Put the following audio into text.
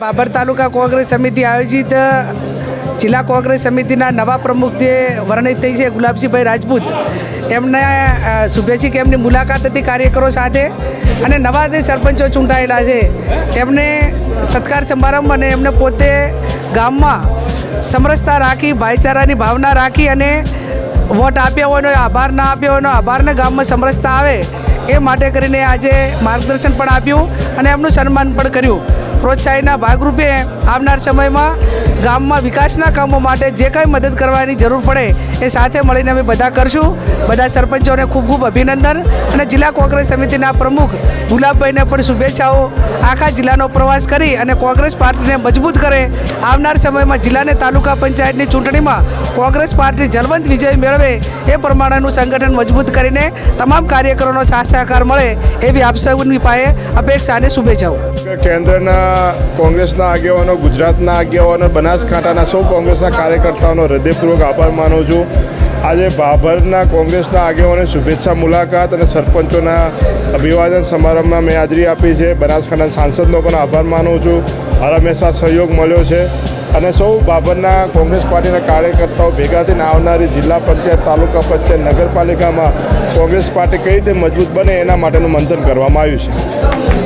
બાબર તાલુકા કોંગ્રેસ સમિતિ આયોજિત જિલ્લા કોંગ્રેસ સમિતિના નવા પ્રમુખ જે વર્ણિત થઈ છે, ગુલાબજીભાઈ રાજપૂત, એમને શુભેચ્છિક એમની મુલાકાત હતી કાર્યકરો સાથે અને નવા જે સરપંચો ચૂંટાયેલા છે, એમને સત્કાર સમારંભ અને એમને પોતે ગામમાં સમરસતા રાખી, ભાઈચારાની ભાવના રાખી અને વોટ આપ્યા હોય આભાર ના આપ્યો હોય આભારને ગામમાં સમરસતા આવે, એ માટે કરીને આજે માર્ગદર્શન પણ આપ્યું અને એમનું સન્માન પણ કર્યું. પ્રોત્સાહિતના ભાગરૂપે આવનાર સમયમાં ગામમાં વિકાસના કામો માટે જે કાંઈ મદદ કરવાની જરૂર પડે એ સાથે મળીને અમે બધા કરશું. બધા સરપંચોને ખૂબ ખૂબ અભિનંદન અને જિલ્લા કોંગ્રેસ સમિતિના પ્રમુખ ગુલાબભાઈને પણ શુભેચ્છાઓ. આખા જિલ્લાનો પ્રવાસ કરી અને કોંગ્રેસ પાર્ટીને મજબૂત કરે. આવનાર સમયમાં જિલ્લાને તાલુકા પંચાયતની ચૂંટણીમાં કોંગ્રેસ પાર્ટી જલવંત વિજય મેળવે એ પ્રમાણેનું સંગઠન મજબૂત કરીને તમામ કાર્યકરોનો સાથ સહકાર મળે એવી આપ સૌની પાયે અપેક્ષા અને શુભેચ્છાઓ. કેન્દ્રના કોંગ્રેસના આગેવાનો, ગુજરાતના આગેવાનો બનાસકાંઠાના સૌ કોંગ્રેસના કાર્યકર્તાઓનો હૃદયપૂર્વક આભાર માનું છું. આજે ભાભરના કોંગ્રેસના આગેવાનો શુભેચ્છા મુલાકાત અને સરપંચોના અભિવાદન સમારંભમાં મેં હાજરી આપી છે. બનાસકાંઠા સાંસદનો પણ આભાર માનું છું. હંમેશા સહયોગ મળ્યો છે અને સૌ બાબરના કોંગ્રેસ પાર્ટીના કાર્યકર્તાઓ ભેગા થઈને આવનારી જિલ્લા પંચાયત, તાલુકા પંચાયત, નગરપાલિકામાં કોંગ્રેસ પાર્ટી કઈ રીતે મજબૂત બને એના માટેનું મંથન કરવામાં આવ્યું છે.